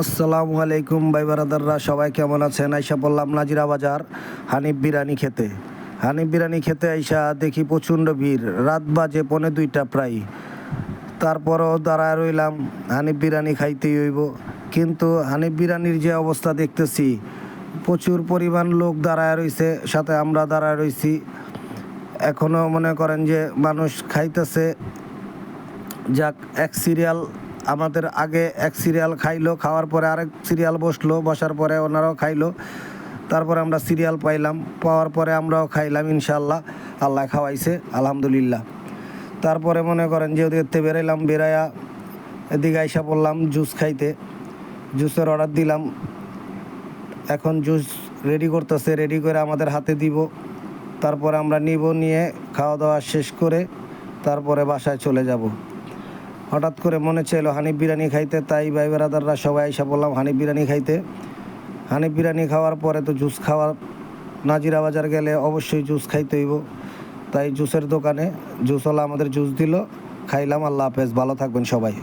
আসসালামু আলাইকুম ভাই বারাদাররা, সবাই কেমন আছেন? আইসা বললাম নাজিরা বাজার, হানিফ বিরিয়ানি খেতে। হানিফ বিরিয়ানি খেতে আইসা দেখি প্রচণ্ড ভিড়, রাত বাজে পৌনে দুইটা প্রায়। তারপরও দাঁড়ায় রইলাম, হানিফ বিরিয়ানি খাইতেই হইব। কিন্তু হানিফ বিরিয়ানির যে অবস্থা দেখতেছি, প্রচুর পরিমাণ লোক দাঁড়ায় রইছে, সাথে আমরা দাঁড়ায় রইছি। এখনও মনে করেন যে মানুষ খাইতেছে। যাক, এক সিরিয়াল আমাদের আগে এক সিরিয়াল খাইলো, খাওয়ার পরে আরেক সিরিয়াল বসল, বসার পরে ওনারাও খাইলো। তারপরে আমরা সিরিয়াল পাইলাম, পাওয়ার পরে আমরাও খাইলাম ইনশাল্লাহ আল্লাহ খাওয়াইছে, আলহামদুলিল্লাহ। তারপরে মনে করেন যে ওদের বেরাইলাম, বেরাইয়া এদিকে আইসা পড়লাম জুস খাইতে। জুসের অর্ডার দিলাম। এখন জুস রেডি করতেছে রেডি করে আমাদের হাতে দিব। তারপরে আমরা নিব, নিয়ে খাওয়া দাওয়া শেষ করে তারপরে বাসায় চলে যাব। হঠাৎ করে মনে চাইলো, হানিফ বিরিয়ানি খাইতে। তাই ভাই বেরাদাররা সবাই এসে বললাম, হানিফ বিরিয়ানি খাইতে। হানিফ বিরিয়ানি খাওয়ার পরে তো জুস খাওয়ার নাজিরা বাজার গেলে অবশ্যই জুস খাইতে হইব। তাই জুসের দোকানে জুস হলো আমাদের জুস দিল। খাইলাম। আল্লাহ হাফেজ। ভালো থাকবেন সবাই।